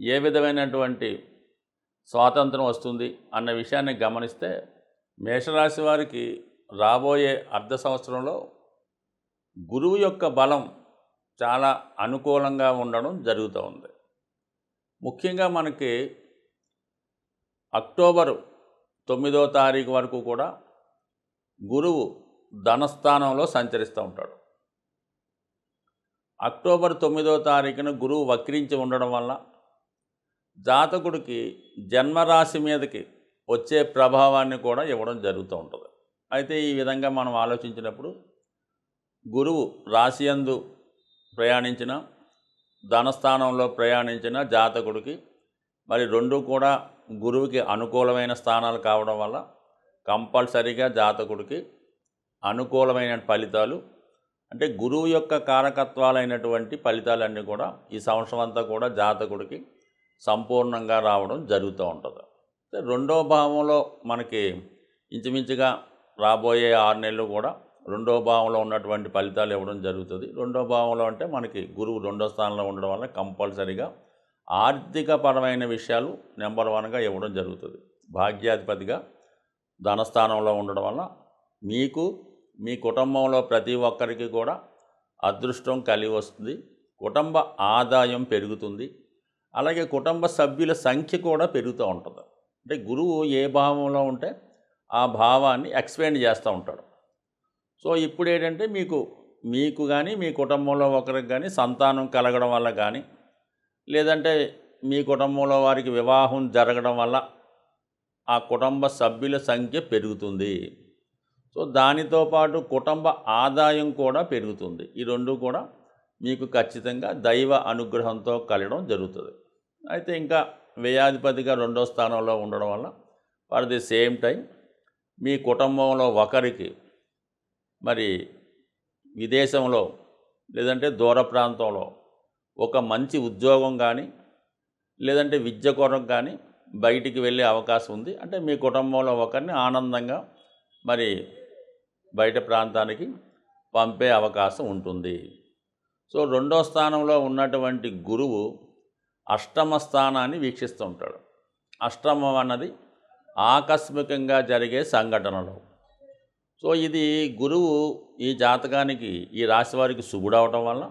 ఏ విధమైనటువంటి స్వాతంత్రం వస్తుంది అన్న విషయాన్ని గమనిస్తే మేషరాశి వారికి రాబోయే అర్ధ సంవత్సరంలో గురువు యొక్క బలం చాలా అనుకూలంగా ఉండడం జరుగుతూ ఉంది. ముఖ్యంగా మనకి అక్టోబరు తొమ్మిదో తారీఖు వరకు కూడా గురువు ధనస్థానంలో సంచరిస్తూ ఉంటాడు. అక్టోబర్ తొమ్మిదో తారీఖున గురువు వక్రించి ఉండడం వల్ల జాతకుడికి జన్మరాశి మీదకి వచ్చే ప్రభావాన్ని కూడా ఇవ్వడం జరుగుతూ ఉంటుంది. అయితే ఈ విధంగా మనం ఆలోచించినప్పుడు గురువు రాశియందు ప్రయాణించిన ధనస్థానంలో ప్రయాణించిన జాతకుడికి మరి రెండు కూడా గురువుకి అనుకూలమైన స్థానాలు కావడం వల్ల కంపల్సరీగా జాతకుడికి అనుకూలమైన ఫలితాలు అంటే గురువు యొక్క కారకత్వాలైనటువంటి ఫలితాలన్నీ కూడా ఈ సంవత్సరం అంతా కూడా జాతకుడికి సంపూర్ణంగా రావడం జరుగుతూ ఉంటుంది. రెండో భావంలో మనకి ఇంచుమించుగా రాబోయే ఆరు నెలలు కూడా రెండో భావంలో ఉన్నటువంటి ఫలితాలు ఇవ్వడం జరుగుతుంది. రెండో భావంలో అంటే మనకి గురువు రెండో స్థానంలో ఉండడం వల్ల కంపల్సరీగా ఆర్థికపరమైన విషయాలు నెంబర్ వన్గా ఇవ్వడం జరుగుతుంది. భాగ్యాధిపతిగా ధనస్థానంలో ఉండడం వల్ల మీకు మీ కుటుంబంలో ప్రతి ఒక్కరికి కూడా అదృష్టం కలిగి వస్తుంది. కుటుంబ ఆదాయం పెరుగుతుంది. అలాగే కుటుంబ సభ్యుల సంఖ్య కూడా పెరుగుతూ ఉంటుంది. అంటే గురువు ఏ భావంలో ఉంటే ఆ భావాన్ని ఎక్స్ప్లెయిన్ చేస్తూ ఉంటాడు. సో ఇప్పుడు ఏంటంటే మీకు మీకు కానీ మీ కుటుంబంలో ఒకరికి కానీ సంతానం కలగడం వల్ల కానీ లేదంటే మీ కుటుంబంలో వారికి వివాహం జరగడం వల్ల ఆ కుటుంబ సభ్యుల సంఖ్య పెరుగుతుంది. సో దానితో పాటు కుటుంబ ఆదాయం కూడా పెరుగుతుంది. ఈ రెండు కూడా మీకు ఖచ్చితంగా దైవ అనుగ్రహంతో కలగడం జరుగుతుంది. అయితే ఇంకా వ్యయాధిపతిగా రెండో స్థానంలో ఉండడం వల్ల ఫర్ ది సేమ్ టైం మీ కుటుంబంలో ఒకరికి మరి విదేశంలో లేదంటే దూర ప్రాంతంలో ఒక మంచి ఉద్యోగం కానీ లేదంటే విద్య కొరకు కానీ బయటికి వెళ్ళే అవకాశం ఉంది. అంటే మీ కుటుంబంలో ఒకరిని ఆనందంగా మరి బయట ప్రాంతానికి పంపే అవకాశం ఉంటుంది. సో రెండో స్థానంలో ఉన్నటువంటి గురువు అష్టమ స్థానాన్ని వీక్షిస్తూ ఉంటాడు. అష్టమం అన్నది ఆకస్మికంగా జరిగే సంఘటనలు. సో ఇది గురువు ఈ జాతకానికి ఈ రాశి వారికి శుభుడవటం వల్ల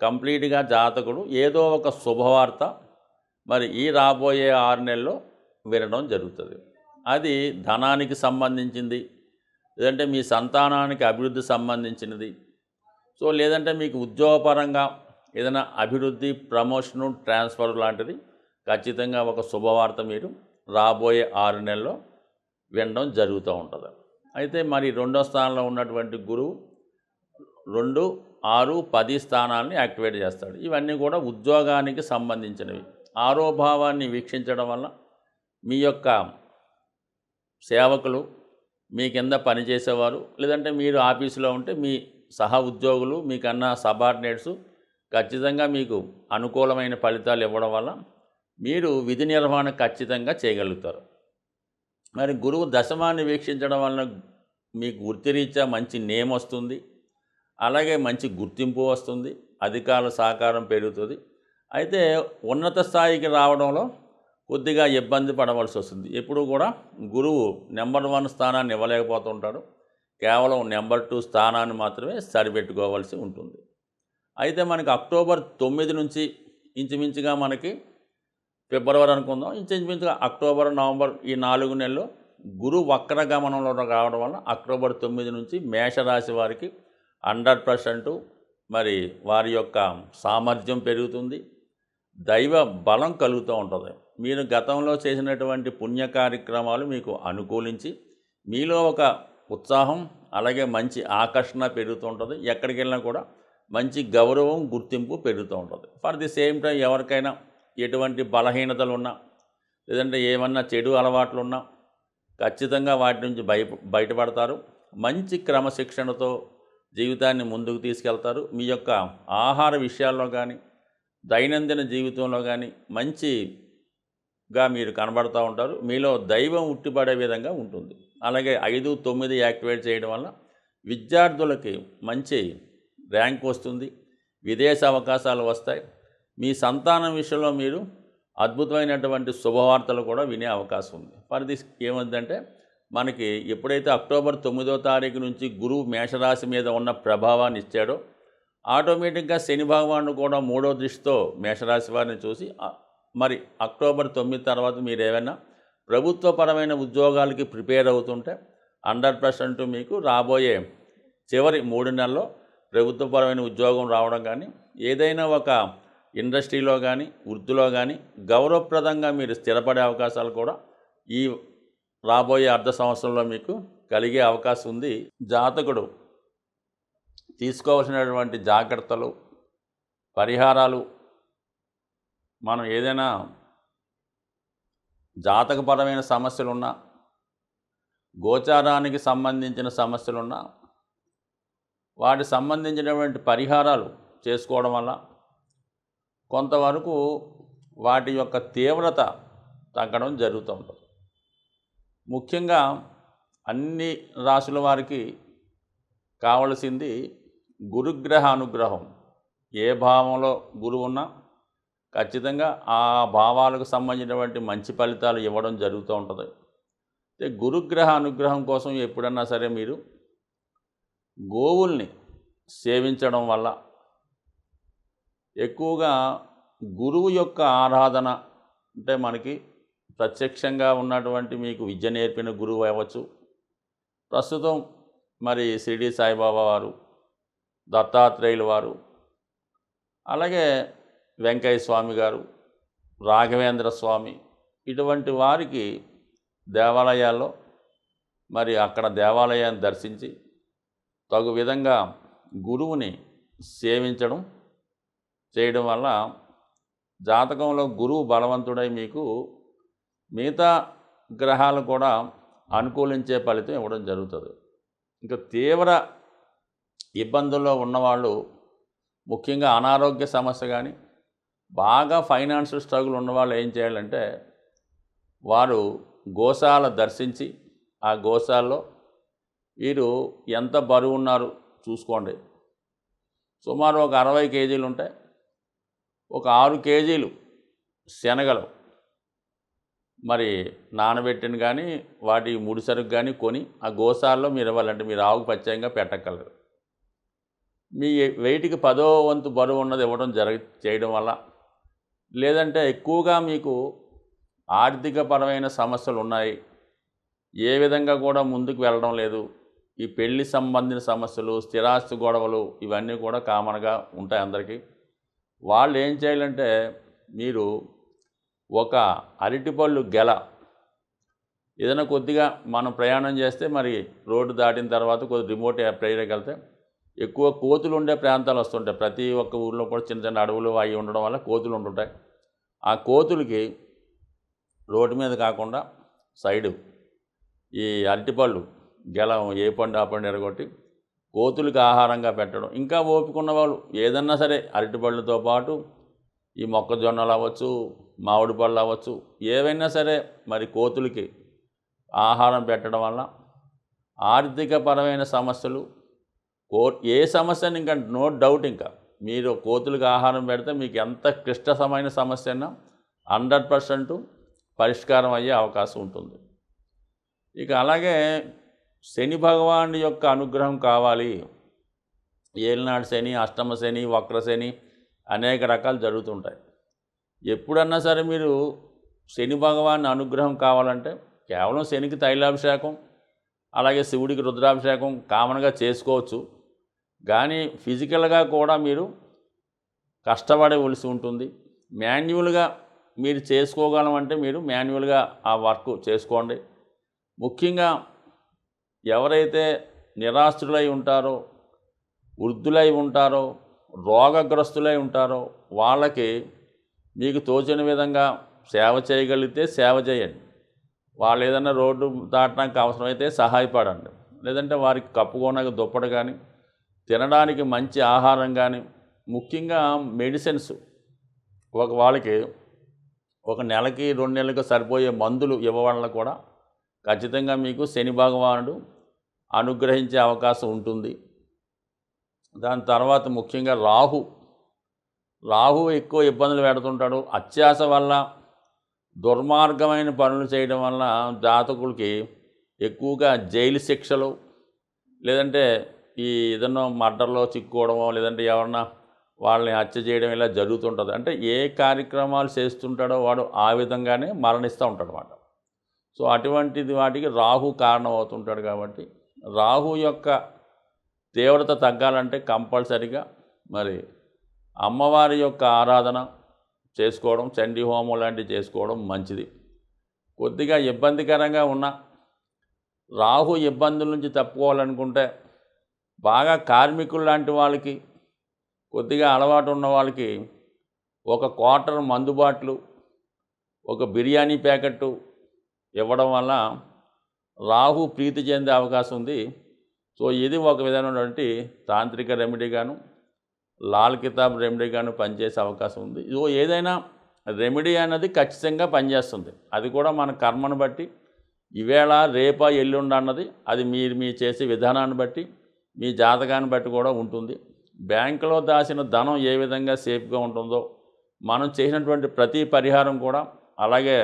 కంప్లీట్గా జాతకుడు ఏదో ఒక శుభవార్త మరి ఈ రాబోయే ఆరు నెలల్లో వినడం జరుగుతుంది. అది ధనానికి సంబంధించింది లేదంటే మీ సంతానానికి అభివృద్ధి సంబంధించినది. సో లేదంటే మీకు ఉద్యోగపరంగా ఏదైనా అభివృద్ధి ప్రమోషను ట్రాన్స్ఫర్ లాంటిది ఖచ్చితంగా ఒక శుభవార్త మీరు రాబోయే ఆరు నెలల్లో వినడం జరుగుతూ ఉంటుంది. అయితే మరి రెండో స్థానంలో ఉన్నటువంటి గురువు రెండు ఆరు పది స్థానాలని యాక్టివేట్ చేస్తాడు. ఇవన్నీ కూడా ఉద్యోగానికి సంబంధించినవి. ఆరో భావాన్ని వీక్షించడం వల్ల మీ యొక్క సేవకులు మీ కింద పనిచేసేవారు లేదంటే మీరు ఆఫీసులో ఉంటే మీ సహ ఉద్యోగులు మీకన్నా సబార్డినేట్సు ఖచ్చితంగా మీకు అనుకూలమైన ఫలితాలు ఇవ్వడం వల్ల మీరు విధి నిర్వహణ ఖచ్చితంగా చేయగలుగుతారు. మరి గురువు దశమాన్ని వీక్షించడం వలన మీకు వృత్తిరీత్యా మంచి నేమ్ వస్తుంది. అలాగే మంచి గుర్తింపు వస్తుంది. అధికారుల సహకారం పెరుగుతుంది. అయితే ఉన్నత స్థాయికి రావడంలో కొద్దిగా ఇబ్బంది పడవలసి వస్తుంది. ఎప్పుడు కూడా గురువు నెంబర్ వన్ స్థానాన్ని ఇవ్వలేకపోతుంటాడు. కేవలం నెంబర్ టూ స్థానాన్ని మాత్రమే సరిపెట్టుకోవాల్సి ఉంటుంది. అయితే మనకి అక్టోబర్ తొమ్మిది నుంచి ఇంచుమించుగా మనకి ఫిబ్రవరి అనుకుందాం. ఇంచుమించుగా అక్టోబర్ నవంబర్ ఈ నాలుగు నెలలు గురు వక్ర గమనంలో రావడం వల్ల అక్టోబర్ తొమ్మిది నుంచి మేషరాశి వారికి హండ్రెడ్ పర్సెంట్ మరి వారి యొక్క సామర్థ్యం పెరుగుతుంది. దైవ బలం కలుగుతూ ఉంటుంది. మీరు గతంలో చేసినటువంటి పుణ్య కార్యక్రమాలు మీకు అనుకూలించి మీలో ఒక ఉత్సాహం అలాగే మంచి ఆకర్షణ పెరుగుతూ ఉంటుంది. ఎక్కడికి వెళ్ళినా కూడా మంచి గౌరవం గుర్తింపు పెరుగుతూ ఉంటుంది. ఫర్ ది సేమ్ టైం ఎవరికైనా ఎటువంటి బలహీనతలు ఉన్నా లేదంటే ఏమన్నా చెడు అలవాట్లు ఉన్నా ఖచ్చితంగా వాటి నుంచి బయ బయటపడతారు. మంచి క్రమశిక్షణతో జీవితాన్ని ముందుకు తీసుకెళ్తారు. మీ యొక్క ఆహార విషయాల్లో కానీ దైనందిన జీవితంలో కానీ మంచిగా మీరు కనబడుతూ ఉంటారు. మీలో దైవం ఉట్టిపడే విధంగా ఉంటుంది. అలాగే ఐదు తొమ్మిది యాక్టివేట్ చేయడం వల్ల విద్యార్థులకి మంచి ర్యాంక్ వస్తుంది విదేశ అవకాశాలు వస్తాయి. మీ సంతానం విషయంలో మీరు అద్భుతమైనటువంటి శుభవార్తలు కూడా వినే అవకాశం ఉంది. ఫర్ దిస్ ఏముందంటే మనకి ఎప్పుడైతే అక్టోబర్ తొమ్మిదో తారీఖు నుంచి గురువు మేషరాశి మీద ఉన్న ప్రభావాన్ని ఇచ్చాడో ఆటోమేటిక్గా శని భగవానుడు కూడా మూడో దృష్టితో మేషరాశి వారిని చూసి మరి అక్టోబర్ తొమ్మిది తర్వాత మీరు ఏమైనా ప్రభుత్వపరమైన ఉద్యోగాలకి ప్రిపేర్ అవుతుంటే హండ్రెడ్ పర్సెంట్ మీకు రాబోయే చివరి మూడు నెలల్లో ప్రభుత్వపరమైన ఉద్యోగం రావడం కానీ ఏదైనా ఒక ఇండస్ట్రీలో కానీ వృత్తిలో కానీ గౌరవప్రదంగా మీరు స్థిరపడే అవకాశాలు కూడా ఈ రాబోయే అర్ధ సంవత్సరంలో మీకు కలిగే అవకాశం ఉంది. జాతకుడు తీసుకోవాల్సినటువంటి జాగ్రత్తలు పరిహారాలు మనం ఏదైనా జాతకపరమైన సమస్యలున్నా గోచారానికి సంబంధించిన సమస్యలున్నా వాటికి సంబంధించినటువంటి పరిహారాలు చేసుకోవడం వల్ల కొంతవరకు వాటి యొక్క తీవ్రత తగ్గడం జరుగుతూ ఉంటుంది. ముఖ్యంగా అన్ని రాసుల వారికి కావలసింది గురుగ్రహ అనుగ్రహం ఏ భావంలో గురువు ఉన్నా ఖచ్చితంగా ఆ భావాలకు సంబంధించినటువంటి మంచి ఫలితాలు ఇవ్వడం జరుగుతూ ఉంటుంది. అయితే గురుగ్రహ అనుగ్రహం కోసం ఎప్పుడన్నా సరే మీరు గోవుల్ని సేవించడం వల్ల ఎక్కువగా గురువు యొక్క ఆరాధన అంటే మనకి ప్రత్యక్షంగా ఉన్నటువంటి మీకు విద్య నేర్పిన గురువు అవ్వచ్చు. ప్రస్తుతం మరి షిరిడి సాయిబాబా వారు దత్తాత్రేయులు వారు అలాగే వెంకయ్య స్వామి గారు రాఘవేంద్ర స్వామి ఇటువంటి వారికి దేవాలయాల్లో మరి అక్కడ దేవాలయాన్ని దర్శించి తగు విధంగా గురువుని సేవించడం చేయడం వల్ల జాతకంలో గురువు బలవంతుడై మీకు మిగతా గ్రహాలు కూడా అనుకూలించే ఫలితం ఇవ్వడం జరుగుతుంది. ఇంకా తీవ్ర ఇబ్బందుల్లో ఉన్నవాళ్ళు ముఖ్యంగా అనారోగ్య సమస్య కానీ బాగా ఫైనాన్షియల్ స్ట్రగుల్ ఉన్నవాళ్ళు ఏం చేయాలంటే వారు గోశాల దర్శించి ఆ గోశాలలో వీరు ఎంత బరువు ఉన్నారు చూసుకోండి. సుమారు ఒక అరవై కేజీలు ఉంటాయి. ఒక ఆరు కేజీలు శనగలు. మరి నానబెట్టిన కానీ వాటి ముడిసరుకు కానీ కొని ఆ గోసాల్లో మీరు ఇవ్వాలంటే మీరు ఆవుకు పచ్చయంగా పెట్టగలరు మీ వెయిట్కి పదో వంతు బరువు ఉన్నది ఇవ్వడం జరగ చేయడం వల్ల. లేదంటే ఎక్కువగా మీకు ఆర్థికపరమైన సమస్యలు ఉన్నాయి. ఏ విధంగా కూడా ముందుకు వెళ్ళడం లేదు. ఈ పెళ్ళి సంబంధించిన సమస్యలు స్థిరాస్తి గొడవలు ఇవన్నీ కూడా కామన్గా ఉంటాయి అందరికీ. వాళ్ళు ఏం చేయాలంటే మీరు ఒక అరటిపళ్ళు గెల. ఏదైనా కొద్దిగా మనం ప్రయాణం చేస్తే మరి రోడ్డు దాటిన తర్వాత కొద్ది రిమోట్ ఏరియాకి వెళ్తే ఎక్కువ కోతులు ఉండే ప్రాంతాలు వస్తుంటాయి. ప్రతి ఒక్క ఊర్లో కూడా చిన్న చిన్న అడవులు అవి ఉండడం వల్ల కోతులు ఉంటుంటాయి. ఆ కోతులకి రోడ్డు మీద కాకుండా సైడు ఈ అరటిపళ్ళు గెలం ఏ పండు ఆ పండు ఎరగొట్టి కోతులకి ఆహారంగా పెట్టడం. ఇంకా ఓపిక వాళ్ళు ఏదన్నా సరే అరటిపళ్ళతో పాటు ఈ మొక్కజొన్నలు అవ్వచ్చు మామిడి పళ్ళు అవ్వచ్చు ఏవైనా సరే మరి కోతులకి ఆహారం పెట్టడం వల్ల ఆర్థికపరమైన సమస్యలు కో ఏ సమస్యని ఇంకా నో డౌట్ ఇంకా. మీరు కోతులకు ఆహారం పెడితే మీకు ఎంత క్లిష్టమైన సమస్య అయినా హండ్రెడ్ పర్సెంట్ పరిష్కారం అయ్యే అవకాశం ఉంటుంది. ఇక అలాగే శని భగవానుడి యొక్క అనుగ్రహం కావాలి. ఏలినాడు శని అష్టమ శని వక్ర శని అనేక రకాలు జరుగుతుంటాయి. ఎప్పుడన్నా సరే మీరు శని భగవాన్ అనుగ్రహం కావాలంటే కేవలం శనికి తైలాభిషేకం అలాగే శివుడికి రుద్రాభిషేకం కామన్గా చేసుకోవచ్చు. కానీ ఫిజికల్గా కూడా మీరు కష్టపడవలసి ఉంటుంది. మాన్యువల్గా మీరు చేసుకోగలమంటే మీరు మాన్యువల్గా ఆ వర్క్ చేసుకోండి. ముఖ్యంగా ఎవరైతే నిరాశ్రులై ఉంటారో వృద్ధులై ఉంటారో రోగగ్రస్తులై ఉంటారో వాళ్ళకి మీకు తోచిన విధంగా సేవ చేయగలిగితే సేవ చేయండి. వాళ్ళు ఏదైనా రోడ్డు దాటడానికి అవసరమైతే సహాయపడండి. లేదంటే వారికి కప్పుకోనక దుప్పటి కానీ తినడానికి మంచి ఆహారం కానీ ముఖ్యంగా మెడిసిన్స్. ఒక వాళ్ళకి ఒక నెలకి రెండు నెలలకు సరిపోయే మందులు ఇవ్వడం కూడా ఖచ్చితంగా మీకు శని భగవానుడు అనుగ్రహించే అవకాశం ఉంటుంది. దాని తర్వాత ముఖ్యంగా రాహు. రాహు ఎక్కువ ఇబ్బందులు పెడుతుంటాడు. అత్యాస వల్ల దుర్మార్గమైన పనులు చేయడం వల్ల జాతకులకి ఎక్కువగా జైలు శిక్షలు లేదంటే ఈ ఏదన్నా మర్డర్లో చిక్కుకోవడమో లేదంటే ఎవరన్నా వాళ్ళని హత్య చేయడం ఇలా జరుగుతుంటుంది. అంటే ఏ కార్యక్రమాలు చేస్తుంటాడో వాడు ఆ విధంగానే మరణిస్తూ ఉంటాడు అన్నమాట సో అటువంటిది వాటికి రాహు కారణం అవుతుంటాడు కాబట్టి రాహు యొక్క తీవ్రత తగ్గాలంటే కంపల్సరిగా మరి అమ్మవారి యొక్క ఆరాధన చేసుకోవడం చండీ హోమం లాంటివి చేసుకోవడం మంచిది. కొద్దిగా ఇబ్బందికరంగా ఉన్న రాహు ఇబ్బందుల నుంచి తప్పుకోవాలనుకుంటే బాగా కార్మికులు లాంటి వాళ్ళకి కొద్దిగా అలవాటు ఉన్న వాళ్ళకి ఒక క్వార్టర్ మందుబాట్లు ఒక బిర్యానీ ప్యాకెట్టు ఇవ్వడం వల్ల రాహు ప్రీతి చెందే అవకాశం ఉంది. సో ఇది ఒక విధమైనటువంటి తాంత్రిక రెమెడీగాను లాల్ కితాబ్ రెమెడీగాను పనిచేసే అవకాశం ఉంది. ఇదో ఏదైనా రెమెడీ అనేది ఖచ్చితంగా పనిచేస్తుంది. అది కూడా మన కర్మను బట్టి ఈవేళ రేపా ఎల్లుండ అన్నది అది మీరు మీ చేసే విధానాన్ని బట్టి మీ జాతకాన్ని బట్టి కూడా ఉంటుంది. బ్యాంకులో దాచిన ధనం ఏ విధంగా సేఫ్గా ఉంటుందో మనం చేసినటువంటి ప్రతి పరిహారం కూడా అలాగే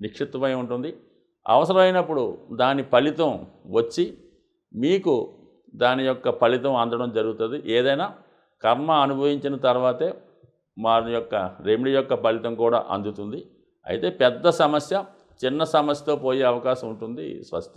నిక్షిప్తమై ఉంటుంది. అవసరమైనప్పుడు దాని ఫలితం వచ్చి మీకు దాని యొక్క ఫలితం అందడం జరుగుతుంది. ఏదైనా కర్మ అనుభవించిన తర్వాతే మా యొక్క రెమెడీ యొక్క ఫలితం కూడా అందుతుంది. అయితే పెద్ద సమస్య చిన్న సమస్యతో పోయే అవకాశం ఉంటుంది స్వస్తి.